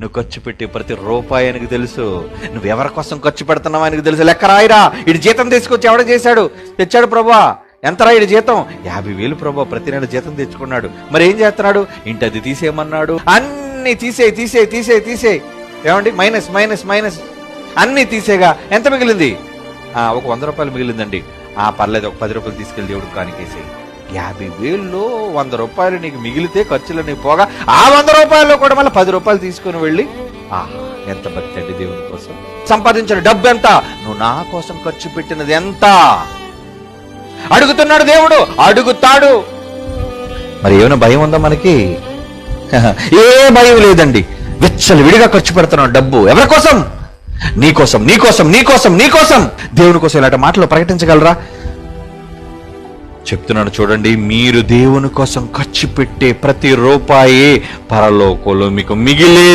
నువ్వు ఖర్చు పెట్టే ప్రతి రూపాయి ఆయనకు తెలుసు. నువ్వు ఎవరి కోసం ఖర్చు పెడుతున్నావు ఆయనకు తెలుసు. లెక్క రాయిరా ఇటు జీతం తీసుకొచ్చి ఎవడ చేశాడు? తెచ్చాడు ప్రభా. ఎంతరా ఇటు జీతం? యాభై వేలు ప్రభా. ప్రతి నెల జీతం తెచ్చుకున్నాడు. మరి ఏం చేస్తున్నాడు? ఇంటి అది తీసేయమన్నాడు. అన్ని తీసేయి తీసేయి తీసేయి తీసేయి. ఏమండి? Minus minus minus. అన్ని తీసేగా. ఎంత మిగిలింది? ఆ, ఒక వంద రూపాయలు మిగిలిందండి. ఆ పర్లేదు ఒక పది రూపాయలు తీసుకెళ్ళి దేవుడు కానికేసేయి. యాభై వేల్లో వంద రూపాయలు నీకు మిగిలితే ఖర్చులు నీకు పోగా. ఆ వంద రూపాయల్లో కూడా మళ్ళీ పది రూపాయలు తీసుకుని వెళ్ళి ఆహా ఎంత భక్తి అండి దేవుని కోసం. సంపాదించిన డబ్బు ఎంత? నువ్వు నా కోసం ఖర్చు పెట్టినది ఎంత? అడుగుతున్నాడు దేవుడు అడుగుతాడు. మరి ఏమైనా భయం ఉందా మనకి? ఏ భయం లేదండి. విచ్చలు విడిగా ఖర్చు పెడుతున్నాడు డబ్బు. ఎవరి కోసం? నీ కోసం నీ కోసం నీ కోసం నీ కోసం. దేవుని కోసం ఇలాంటి మాటలు ప్రకటించగలరా? చెప్తున్నాడు చూడండి మీరు దేవుని కోసం ఖర్చు పెట్టే ప్రతి రూపాయి పరలోకంలో మీకు మిగిలే